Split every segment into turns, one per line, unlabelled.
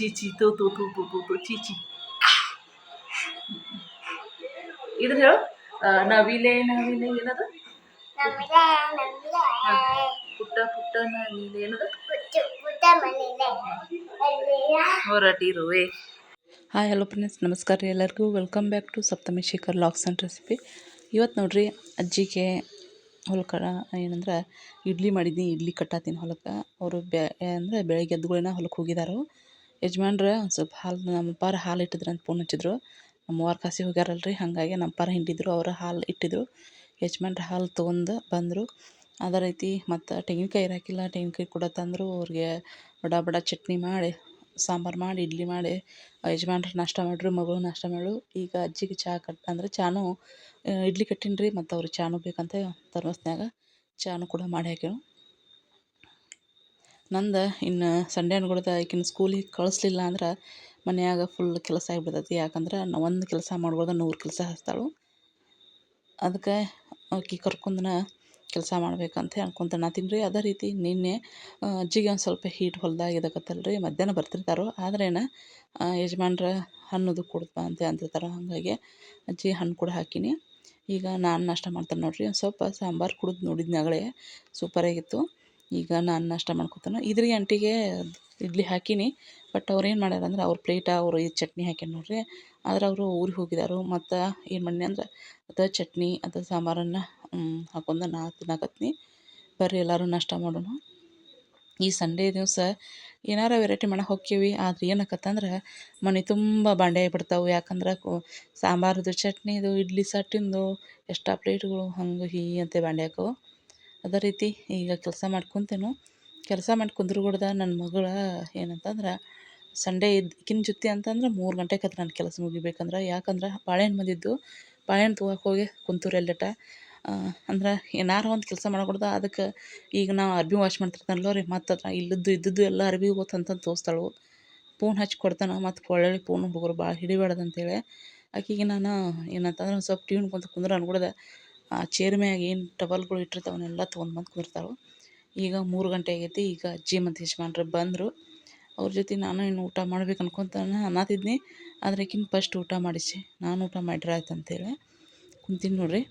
ಚೀಚಿ ತೂ ತೂ ತೂ ತೂ ತೂ ತೂ ಚೀಚಿ. ಇದ್ರ ಹೇಳು. ನವಿಲೆ ನವಿಲೆ ಏನದು? ಪುಟ್ಟ ಪುಟ್ಟ ನವಿಲೆ ಏನದು? ಹೊರಟಿರುವೆ ಹಾಯ್ ಹಲೋ ಫ್ರೆಂಡ್ಸ್. ನಮಸ್ಕಾರ ರೀ ಎಲ್ಲರಿಗೂ. Welcome back to Saptami Shekhar vlogs and recipe ಇವತ್ತು ನೋಡ್ರಿ ಅಜ್ಜಿಗೆ ಹೊಲಕಡ ಏನಂದ್ರೆ ಇಡ್ಲಿ ಮಾಡಿದ್ನಿ. ಇಡ್ಲಿ ಕಟ್ಟಾತೀನಿ ಹೊಲಕ್ಕೆ. ಅವರು ಬೆ ಅಂದರೆ ಬೆಳಗ್ಗೆ ಎದ್ದುಗಳೇನ ಹೊಲಕ್ಕೆ ಹೋಗಿದ್ದಾರೆ ಯಜಮಾನ್ರು ಒಂದು ಸ್ವಲ್ಪ ಹಾಲು ನಮ್ಮ ಅಪ್ಪಾರ ಹಾಲು ಇಟ್ಟಿದ್ರು ಅಂತ ಫೋನ್ ಹಚ್ಚಿದ್ರು. ನಮ್ಮವ್ವಾರ ಕಾಸಿ ಹೋಗ್ಯಾರಲ್ರಿ, ಹಾಗಾಗಿ ನಮ್ಮ ಅಪ್ಪಾರ ಹಿಂಡಿದ್ರು, ಅವ್ರ ಹಾಲು ಇಟ್ಟಿದ್ರು. ಯಜಮಾನ್ರು ಹಾಲು ತೊಗೊಂಡು ಬಂದರು. ಅದೇ ರೀತಿ ಮತ್ತು ತೆಂಗಿನಕಾಯಿ ಇರಾಕಿಲ್ಲ, ತೆಂಗಿನಕಾಯಿ ಕೂಡ ತಂದರು. ಅವ್ರಿಗೆ ಬಡ ಬಡ ಚಟ್ನಿ ಮಾಡಿ, ಸಾಂಬಾರು ಮಾಡಿ, ಇಡ್ಲಿ ಮಾಡಿ, ಯಜಮಾನ್ರು ನಾಷ್ಟ ಮಾಡ್ರು, ಮಗಳು ನಾಷ್ಟ ಮಾಡು ಈಗ ಅಜ್ಜಿಗೆ ಚಹಾ ಕಟ್, ಅಂದರೆ ಚಾನು, ಇಡ್ಲಿ ಕಟ್ಟೀನಿ ರೀ ಮತ್ತು ಅವ್ರಿಗೆ ಚಾನು ಬೇಕಂತ ಥರ್ಮಸ್ನ್ಯಾಗ ಚಾನು ಕೂಡ ಮಾಡಿ ಹಾಕ್ಯಾಳು ನಂದು ಇನ್ನು ಸಂಡೇ ಅನ್ಕೊಳ್ದ ಈಕಿನ ಸ್ಕೂಲಿಗೆ ಕಳಿಸ್ಲಿಲ್ಲ ಅಂದ್ರೆ ಮನ್ಯಾಗ ಫುಲ್ ಕೆಲಸ ಆಗಿಬಿಡ್ತೈತಿ. ಯಾಕಂದ್ರೆ ನಾ ಒಂದು ಕೆಲಸ ಮಾಡ್ಬೋದು ನೂರು ಕೆಲಸ ಹಚ್ತಾಳು. ಅದಕ್ಕೆ ಆಕಿ ಕರ್ಕೊಂಡನ ಕೆಲಸ ಮಾಡ್ಬೇಕಂತ ಅನ್ಕೊಂತ ನಾತೀನಿ ರೀ ಅದೇ ರೀತಿ ನಿನ್ನೆ ಅಜ್ಜಿಗೆ ಒಂದು ಸ್ವಲ್ಪ ಹೀಟ್ ಹೊಲ್ದಾಗ ಇದಕ್ಕತ್ತಲ್ಲ ರೀ ಮಧ್ಯಾಹ್ನ ಬರ್ತಿರ್ತಾರೋ, ಆದ್ರೇನ ಯಜಮಾನ್ರ ಹಣ್ಣದು ಕೊಡ್ಪ ಅಂತ ಅಂತಿರ್ತಾರೆ, ಹಾಗಾಗಿ ಅಜ್ಜಿ ಹಣ್ಣು ಕೂಡ ಹಾಕಿನಿ. ಈಗ ನಾನು ನಾಷ್ಟ ಮಾಡ್ತೇನೆ ನೋಡಿರಿ. ಒಂದು ಸ್ವಲ್ಪ ಸಾಂಬಾರು ಕುಡಿದು ನೋಡಿದ್ನಾಗಳೇ. ಸೂಪರಾಗಿತ್ತು ಈಗ ನಾನು ನಾಷ್ಟ ಮಾಡ್ಕೊತಾನೆ. ಇದ್ರಿಗೆ ಅಂಟಿಗೆ ಇಡ್ಲಿ ಹಾಕಿನಿ. ಬಟ್ ಅವ್ರು ಏನು ಮಾಡ್ಯಾರ ಅಂದ್ರೆ ಅವ್ರ ಪ್ಲೇಟ ಅವರು ಈ ಚಟ್ನಿ ಹಾಕ್ಯಾರ ನೋಡ್ರಿ. ಆದ್ರೆ ಅವರು ಊರಿಗೆ ಹೋಗಿದಾರು. ಮತ್ತು ಏನು ಮಾಡಿ ಅಂದ್ರೆ ಅದು ಚಟ್ನಿ, ಅದು ಸಾಂಬಾರನ್ನು ಹಾಕೊಂಡು ನಾ ತಿನ್ನಕತ್ತೀನಿ ಬರ್ರಿ ಎಲ್ಲರೂ ನಾಷ್ಟ ಮಾಡೋಣ. ಈ ಸಂಡೇ ದಿವಸ ಏನಾರ ವೆರೈಟಿ ಮಾಡಕ್ಕೆ ಹೋಕ್ಕೀವಿ. ಆದ್ರೆ ಏನಾಕತ್ತಂದ್ರೆ ಮನೆ ತುಂಬ ಬಾಂಡೆ ಬಿಡ್ತಾವೆ ಯಾಕಂದ್ರೆ ಸಾಂಬಾರದು, ಚಟ್ನಿದು, ಇಡ್ಲಿ, ಸಟ್ಟಿಂದು ಎಷ್ಟಾ ಪ್ಲೇಟ್ಗಳು ಹಂಗೆ ಹೀ ಅಂತ ಬಾಂಡೆ ಹಾಕವು. ಅದೇ ರೀತಿ ಈಗ ಕೆಲಸ ಮಾಡ್ಕೊತೇನು. ಕೆಲಸ ಮಾಡಿ ಕುಂದ್ರಗುಡ್ದ ನನ್ನ ಮಗಳ ಏನಂತಂದ್ರೆ, ಸಂಡೇ ಇದ್ದು ಜೊತೆ ಅಂತಂದ್ರೆ ಮೂರು ಗಂಟೆಗೆ ಅದು ನನ್ನ ಕೆಲಸ ಮುಗಿಬೇಕಂದ್ರೆ. ಯಾಕಂದ್ರೆ ಬಾಳೆಹಣ್ಣು ಬಂದಿದ್ದು. ಬಾಳೆಹಣ್ಣು ತೊಗೊಳಕ್ಕೆ ಹೋಗಿ ಕುಂತೂರು ಎಲ್ಲಟ ಅಂದ್ರೆ ಏನಾರ ಒಂದು ಕೆಲಸ ಮಾಡಕೂಡ್ದ. ಅದಕ್ಕೆ ಈಗ ನಾವು ಅರ್ಬಿ ವಾಶ್ ಮಾಡ್ತಿರ್ತಾನಲ್ಲ ರೀ, ಮತ್ತು ಅದ್ರ ಇಲ್ಲದ್ದು ಇದ್ದದ್ದು ಎಲ್ಲ ಅರ್ಬಿ ಹೋತಂತಂದು ತೋರಿಸ್ತಾಳು ಪೂನ್ ಹಚ್ಚಿ ಕೊಡ್ತಾನೆ, ಮತ್ತು ಕೊಳ್ಳೆಳಿ ಪೂನ್ ಹುಡುಗರು ಭಾಳ ಹಿಡಿಬಾರ್ದಂತೇಳಿ ಆಕಿಗೆ ನಾನು ಏನಂತಂದ್ರೆ ಸ್ವಲ್ಪ ಟ್ಯೂನ್ ಕುಂತು ಕುಂದ್ರೆ ಅನ್ಕೊಡ್ದೆ ಆ ಚೇರ್ ಮ್ಯಾಗ ಏನು ಟವಲ್ಗಳು ಇಟ್ಟಿರ್ತಾವನ್ನೆಲ್ಲ ತೊಗೊಂಡು ಬಂದು ಕುಂದಿರ್ತಾಳು ಈಗ ಮೂರು ಗಂಟೆ ಆಗೈತಿ, ಈಗ ಅಜ್ಜಿ ಮತ್ತು ಯಜಮಾನ್ರು ಬಂದರು. ಅವ್ರ ಜೊತೆ ನಾನು ಇನ್ನು ಊಟ ಮಾಡ್ಬೇಕು ಅನ್ಕೊಂತ ಅನ್ನತಿದ್ನಿ, ಆದ್ರೆ ಈಕಿನ ಫಸ್ಟ್ ಊಟ ಮಾಡಿಸಿ. ನಾನು ಊಟ ಮಾಡ್ರೆ ಆಯ್ತು ಅಂತೇಳಿ ಕುಂತೀನಿ ನೋಡ್ರಿ.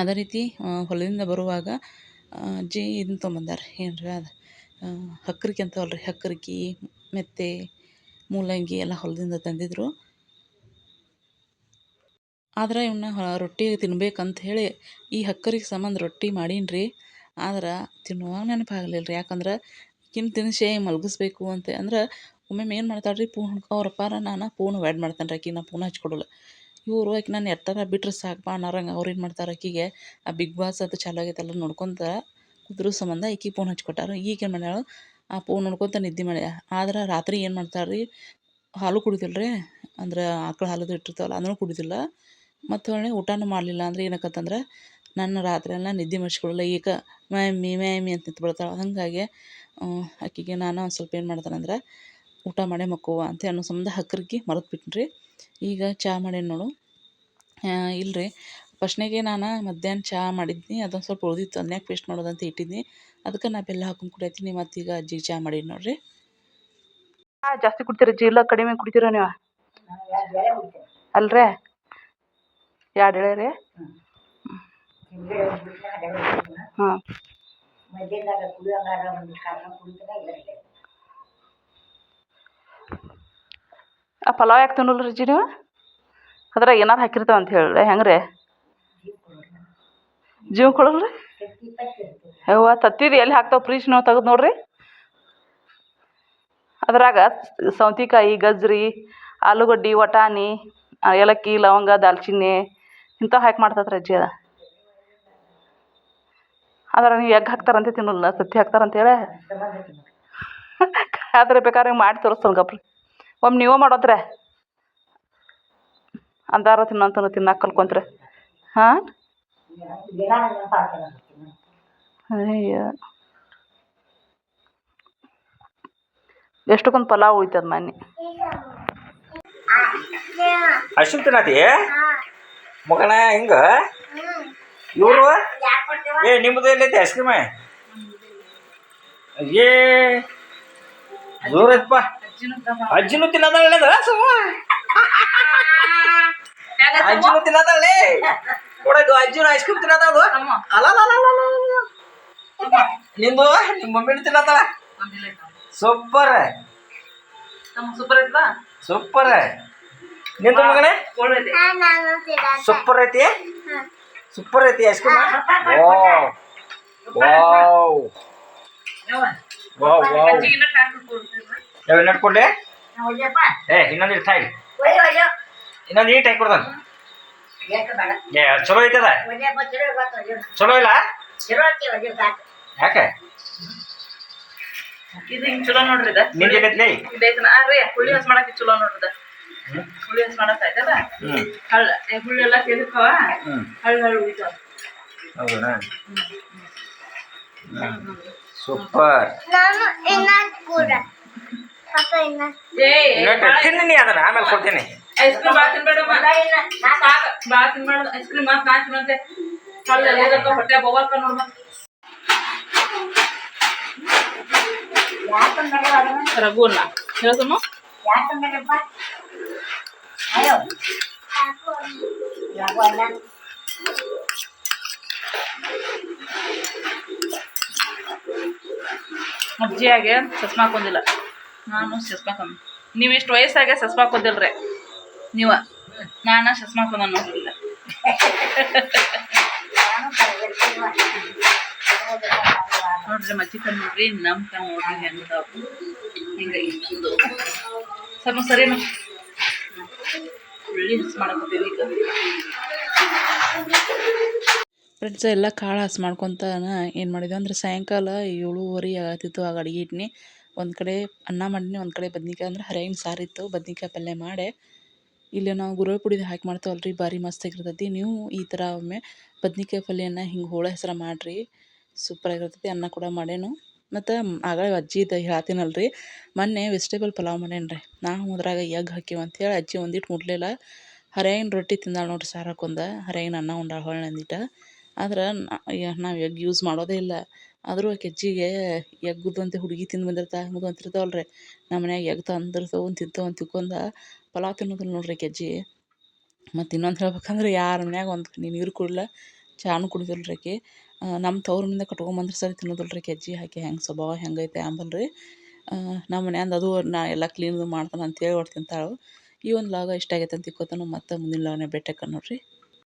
ಅದೇ ರೀತಿ ಹೊಲದಿಂದ ಬರುವಾಗ ಅಜ್ಜಿ ಇದನ್ನ ತೊಗೊಂಬಂದಾರೆ. ಏನು ರೀ ಅದು ಹಕ್ಕರಿಕೆ ಅಂತವಲ್ಲ ರೀ ಹಕ್ಕರಿಕೆ ಮೆತ್ತೆ, ಮೂಲಂಗಿ ಎಲ್ಲ ಹೊಲದಿಂದ ತಂದಿದ್ರು. ಆದ್ರೆ ಇವನ್ನ ರೊಟ್ಟಿ ತಿನ್ಬೇಕಂತ ಹೇಳಿ ಈ ಹಕ್ಕರಿಗೆ ಸಂಬಂಧ ರೊಟ್ಟಿ ಮಾಡೀನಿ ಆದ್ರೆ ತಿನ್ನುವಾಗ ನೆನಪಾಗಲಿಲ್ಲ ರೀ ಯಾಕಂದ್ರೆ ಕಿನ್ ತಿನ್ನಿಸಿ ಮಲಗಿಸ್ಬೇಕು ಅಂತ ಅಂದ್ರೆ ಒಮ್ಮೊಮ್ಮೆ ಏನು ಮಾಡ್ತಾಳೆ ರೀ ಪೂನ್ ಅವ್ರ ಅಪ್ಪಾರ ನಾನು ಪೂನ್ ಅವಾಯ್ಡ್ ಮಾಡ್ತಾನೆ ರೀ ಆಕಿಗೆ ನಾನು ಪೂನ್ ಹಚ್ಕೊಡಲ್ಲ ಇವರು ಆಕೆ ನಾನು ಎಟ್ಟಾರ ಬಿಟ್ರೆ ಸಾಕಪ್ಪ ಅನ್ನೋರಂಗೆ ಅವ್ರು ಏನು ಮಾಡ್ತಾರೆ ಆಕಿಗೆ, ಆ ಬಿಗ್ ಬಾಸ್ ಅದು ಚಾಲು ಆಗೈತಲ್ಲ ನೋಡ್ಕೊಂತ ಕುದ್ರ ಸಂಬಂಧ ಈಕಿಗೆ ಫೋನ್ ಹಚ್ಕೊಟ್ಟಾರ ಈಗ ಏನು ಮಾಡ್ಯಾಳು, ಆ ಫೋನ್ ನೋಡ್ಕೊತ ನಿದ್ದೆ ಮಾಡ್ಯ. ಆದ್ರೆ ರಾತ್ರಿ ಏನು ಮಾಡ್ತಾರೆ ರೀ ಹಾಲು ಕುಡಿದಿಲ್ಲ ರೀ ಅಂದ್ರೆ ಆಕಳ ಹಾಲು ಇಟ್ಟಿರ್ತಾವಲ್ಲ, ಅದನ್ನು ಕುಡಿದಿಲ್ಲ. ಮತ್ತು ಹೊಳ್ಳಿ ಊಟನೂ ಮಾಡಲಿಲ್ಲ ಅಂದ್ರೆ ಏನಾಕತ್ತಂದ್ರೆ ನನ್ನ ರಾತ್ರಿ ಎಲ್ಲ ನಿದ್ದೆ ಮಾಡಿಸ್ಕೊಳ್ಳಲ್ಲ ಈಗ ಮ್ಯಾಮಿ ಮ್ಯಾಮಿ ಅಂತ ನಿಂತು ಬಿಡ್ತಾಳೆ ಹಾಗಾಗಿ ಆಕಿಗೆ ನಾನು ಒಂದು ಸ್ವಲ್ಪ ಏನು ಮಾಡ್ತಾನಂದ್ರೆ ಊಟ ಮಾಡಿ ಮಕ್ಕವ್ವ ಅಂತ ಅನ್ನೋ ಸಂಬಂಧ ಹಕ್ಕರಿಗೆ ಮರೆತು ಈಗ ಚಹಾ ಮಾಡೇನಿ ನೋಡು. ಇಲ್ಲರಿ ಫಸ್ಟ್ನಾಗೆ ನಾನು ಮಧ್ಯಾಹ್ನ ಚಹಾ ಮಾಡಿದ್ನಿ. ಅದೊಂದು ಸ್ವಲ್ಪ ಉಳಿದಿತ್ತು. ಅದನ್ನೇ ಪೇಸ್ಟ್ ಮಾಡೋದಂತ ಇಟ್ಟಿದ್ನಿ. ಅದಕ್ಕೆ ನಾ ಬೆಲ್ಲ ಹಾಕೊಂಡು ಕುಡಿಯತ್ತೀನಿ. ಮತ್ತು ಈಗ ಅಜ್ಜಿಗೆ ಚಹಾ ಮಾಡಿ ನೋಡ್ರಿ. ಜಾಸ್ತಿ ಕುಡ್ತೀರ ಇಲ್ಲ, ಕಡಿಮೆ ಕುಡಿತೀರ ನೀವು? ಅಲ್ರೇ? ಎರಡು ಎಳೆ ರೀ ಹಾಂ ಪಲಾವ್ ಯಾಕೆ ತಿನ್ನಲ್ಲ ಅಜ್ಜಿ ನೀವು? ಅದ್ರಾಗ ಏನಾರು ಹಾಕಿರ್ತಾವ ಅಂತ ಹೇಳ್ರಿ ಹೆಂಗೆ ರೀ ಜೀವ ಕೊಡಲ್ಲ ರೀ? ಯವ್ವ ಎಲ್ಲಿ ಹಾಕ್ತಾವೆ ಫ್ರೀಜ್ ನಾವು ತೆಗೆದು ನೋಡ್ರಿ? ಅದ್ರಾಗ ಸೌತೆಕಾಯಿ, ಗಜ್ರಿ, ಆಲೂಗಡ್ಡೆ, ವಟಾಣಿ ಏಲಕ್ಕಿ, ಲವಂಗ, ದಾಲ್ಚಿನ್ನಿ ಇಂಥವು ಹಾಕಿ ಮಾಡ್ತೈತೆ ಅಜ್ಜಿ ಅದ? ಆದ್ರೆ ನೀವು ಎಗ್ ಹಾಕ್ತಾರಂತೆ ತಿನ್ನಲ್ಲ ತತ್ತಿ ಹಾಕ್ತಾರಂತೇಳಿ. ಆದ್ರೆ ಬೇಕಾದ್ರೆ ಮಾಡಿ ತೋರಿಸ್ತಾನೆ ಗಪ್ರಿ ಒಮ್ಮೆ ನೀವೇ ಮಾಡೋದ್ರೆ. ಅಂದಾರ ತಿನ್ನಂತ ತಿನ್ನಕ್ಕೆ ಕಲ್ಕೊಂತ್ರೆ. ಹಾಂ? ಅಯ್ಯೋ. ಎಷ್ಟಕ್ಕೊಂದು ಪಲಾವ್ ಉಳಿತದ ಮನೆ
ಅಶ್ವಿನ್ ತಿನ್ನತಿ? ಮಗನ ಹಿಂಗ? ಇವರು? ಏ ನಿಮ್ಮದು ಎಲ್ಲೈತಿ ಐಸ್ ಕ್ರೀಮ್ ಏ ಜೋರ್ ಐತಪ್ಪ ಅಜ್ಜಿನೂ ತಿನ್ನದಲ್ಲ ಸುಮ್ಮ ಅಜ್ಜಿನೂ ತಿನ್ನದಲ್ಲೇ ಕೊಡದು ಅಜ್ಜಿನ ಐಸ್ ಕ್ರೀಮ್ ತಿನ್ನದದು ಅಲ್ಲ ನಿಂದು? ನಿಮ್ಮ ಮಮ್ಮಿನೂ ತಿನ್ನತ್ತಾಳ ಸೂಪರ್.
Super
super. ನಿಂದು ಮಗನೇ ಸೂಪರ್ ಐತಿ? ಸೂಪರ್ ಐತಿ ice cream wow. Wow. Wow ಯಾವ ನಡ್ಕೊಂಡೆ ಏ ಇನ್ನೊಂದು ಇರ್ತಾ
ಒಯ್ಯೋ
ಇನ್ನೊಂದು ನೀಟ್ ಹಾಕಿ ಕೊಡ್ತಾನೆ.
ಯಾಕೆ ಬೇಡ.
ಏ ಚಲೋ ಐತದ?
ಚಲೋ
ಇಲ್ಲ? ಯಾಕೆ?
ಇದು ಹಿಂಗ್ ಚಲೋ ನೋಡ್ರಿ ಇದ.
ನಿನ್ ಜೊತೆ
ಇದೈತೆ ನಾ ರೀ ಹುಳಿ ಹಸ್ ಮಾಡಕ್ಕೆ ಚಲೋ ನೋಡ್ರಿ ಹುಳಿ ಮಾಡಕ್ ಹಳ್ಳ ಹುಳಿ ಎಲ್ಲ
ಹ್ಮ್.
ಹಳ್ಳ ಹಳ್ಳ ಉಳಿತಾವ
ಹೌದಾ? ಸೂಪರ್. ತಿನ್ನಿ ನೀ ಅದನ್ನ ಆಮೇಲೆ ಕೊಡ್ತೀನಿ.
ಐಸ್ ಕ್ರೀಮ್ ಬಾ ತಿನ್ಬೇಡಮ್ಮ ಸಾಕು ಬಾ ತಿನ್ಬಾರ್ದು. ಐಸ್ ಕ್ರೀಮ್ ಮಾತ್ ನಾ ತಿನ್ನಂತೆ. ಹಳ್ಳ ಎದಕ್ಕ ಹೊಟ್ಟೆ ಬೋಗಕ್ಕ ನೋಡ್ಮ.
ಯಾಕಂದ್ರೆ ಅದನ್ನ
ರಘುವನ್ನ ಹೇಳ್ದಮ್ಮ
ಸಸ್ಮಾ ಅಯ್ಯೋ ಯಾಕೋ ಅಲ್ಲ
ಅಜ್ಜಿಯಾಗೆ ಚಸ್ಮಾ ಹಾಕೊಂಡಿಲ್ಲ. ನಾನು ಸಸ್ಮಾ ಹಾಕೊಂಡು ನೀವು ಎಷ್ಟು ವಯಸ್ಸಾಗೆ ಚಸ್ಮಾ ಹಾಕೋದಿಲ್ರಿ ನೀವ. ನಾನು ಸಸ್ಮಾ ಹಾಕೊಂಡ ನೋಡಿಲ್ಲ. ನೋಡ್ರಿ ಮಜ್ಜಿ ಕಣ್ಣು ನೋಡ್ರಿ ನಮ್ಮ ಕಣ್ಣು ನೋಡ್ರಿ ಹೆಂಗದಾವ ಹಿಂಗೆ ಇನ್ನೊಂದು ಸ್ವಲ್ಪ ಸರಿನಾ ಉಳ್ಳಿ ಮಾಡ್ಕೊತೀವಿ ಫ್ರೆಂಡ್ಸ್ ಎಲ್ಲ ಕಾಳು ಹಸ್ ಮಾಡ್ಕೊತ ಏನು ಮಾಡಿದ್ವಿ ಅಂದ್ರೆ ಸಾಯಂಕಾಲ ಏಳುವರೆ ಆಗತ್ತಿತ್ತು ಆಗ ಅಡುಗೆ ಇಟ್ನಿ. ಒಂದು ಕಡೆ ಅನ್ನ ಮಾಡಿನಿ, ಒಂದು ಕಡೆ ಬದ್ನಿಕಾಯಿ ಅಂದ್ರೆ ಹರಿಯಾಗಿನ ಸಾರಿತ್ತು ಬದ್ನಿಕಾಯಿ ಪಲ್ಯ ಮಾಡಿ. ಇಲ್ಲಿ ನಾವು ಗುರುವೆ ಪುಡಿದು ಹಾಕಿ ಮಾಡ್ತೇವಲ್ಲ ರೀ ಭಾರಿ ಮಸ್ತ್ ಆಗಿರ್ತೈತಿ. ನೀವು ಈ ಥರ ಒಮ್ಮೆ ಬದ್ನಿಕಾಯಿ ಪಲ್ಯನ ಹಿಂಗೆ ಹೋಳ ಹೆಸರು ಮಾಡಿರಿ. ಸೂಪರ್ ಆಗಿರ್ತೈತಿ, ಅನ್ನ ಕೂಡ ಮಾಡೇನು. ಮತ್ತು ಆಗ ಅಜ್ಜಿ ಇದ್ದ ಹೇಳ್ತೀನಲ್ಲ ರೀ ಮೊನ್ನೆ ವೆಜಿಟೇಬಲ್ ಪಲಾವ್ ಮಾಡೇನಿ ರೀ ನಾವು ಅದ್ರಾಗ ಎಗ್ ಹಾಕಿವಿ ಅಂತೇಳಿ ಅಜ್ಜಿ ಒಂದಿಟ್ಟು ಮುಟ್ಲಿಲ್ಲ. ಹರಿಯಾಗಿನ ರೊಟ್ಟಿ ತಿಂದಾಳ ನೋಡಿರಿ ಸಾರು ಹಾಕೊಂದ ಅನ್ನ ಉಂಡಾಳ ಹೊಳ್ಳಿ ಅಂದಿಟ್ಟು ಆದ್ರೆ ನಾವು ಎಗ್ ಯೂಸ್ ಮಾಡೋದೇ ಇಲ್ಲ. ಆದರೂ ಆಕೆ ಅಜ್ಜಿಗೆ ಎಗ್ಗುದಂತೆ ಹುಡುಗಿ ತಿಂದು ಬಂದಿರ್ತಾ, ಹಂಗೆ ಅಂತಿರ್ತಾವಲ್ಲ ರೀ ನಮ್ಮ ಮನ್ಯಾಗ ಎಗ್ ತಂದಿರ್ತಾವ ಅಂತ ತಿಳ್ಕೊಂಡ ಪಲಾವ್ ತಿನ್ನೋದಿಲ್ಲ ನೋಡ್ರಿ ಆಕೆ ಅಜ್ಜಿ. ಮತ್ತು ಇನ್ನೊಂದು ಹೇಳ್ಬೇಕಂದ್ರೆ ಯಾರ ಮನ್ಯಾಗ ಒಂದು ನೀರು ಕುಡಿಲ್ಲ ಚಾನು ಕುಡಿದಿಲ್ಲ ರೀ ಆಕೆ. ನಮ್ಮ ತವ್ರ ಮನೆಯಿಂದ ಕಟ್ಕೊಂಬಂದ್ರೆ ಸರಿ ತಿನ್ನೋದಿಲ್ಲ ರೀ ಆಕೆ ಅಜ್ಜಿ. ಹೆಂಗೆ ಸ್ವಭಾವ ಹೆಂಗೈತೆ ಅಂಬಲ್ಲ ರೀ ನಮ್ಮ ಮನ್ಯಾಂದ ಅದು ನಾ ಎಲ್ಲ ಕ್ಲೀನ್ ಮಾಡ್ತಾನೆ ಅಂತೇಳಿ ಒಟ್ಟು ತಿಂತಾಳೆ. ಈ ಒಂದು ಲಾಗ ಇಷ್ಟ ಆಗೈತೆ ಅಂತ ತಿಕ್ಕೋತಾನು ಮತ್ತೆ ಮುಂದಿನ ಲಾಗನೇ ಭೇಟಿ ನೋಡ್ರಿ